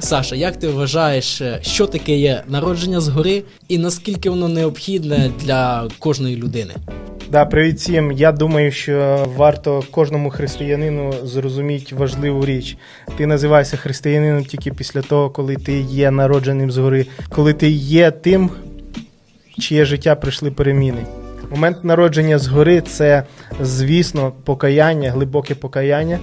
Саша, як ти вважаєш, е, що таке є народження згори і наскільки воно необхідне для кожної людини? Да, привіт всім. Я думаю, що варто кожному християнину зрозуміти важливу річ. Ти називаєшся християнином тільки після того, коли ти є народженим згори, коли ти є тим, чиє життя прийшли переміни. Момент народження згори це, звісно, покаяння, глибоке покаяння,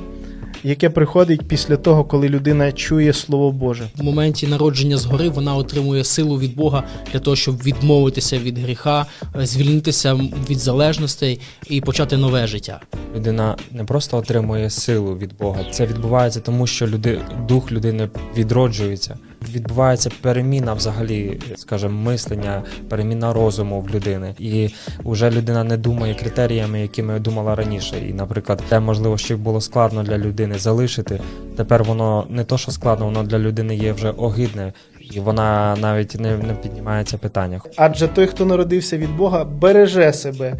яке приходить після того, коли людина чує Слово Боже. В моменті народження згори вона отримує силу від Бога для того, щоб відмовитися від гріха, звільнитися від залежностей і почати нове життя. Людина не просто отримує силу від Бога. Це відбувається тому, що люди, дух людини відроджується. Відбувається переміна взагалі, скажімо, мислення, переміна розуму в людини. І вже людина не думає критеріями, якими думала раніше. І, наприклад, те можливо, що було складно для людини залишити. Тепер воно не то, що складно, воно для людини є вже огидне, і вона навіть не, не піднімається питання. Адже той, хто народився від Бога, береже себе,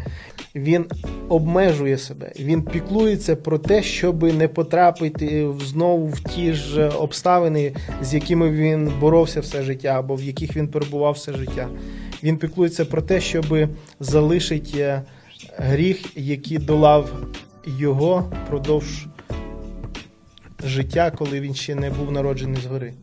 він обмежує себе, він піклується про те, щоб не потрапити знову в ті ж обставини, з якими він боровся все життя, або в яких він перебував все життя. Він піклується про те, щоб залишити гріх, який долав його впродовж життя, коли він ще не був народжений згори.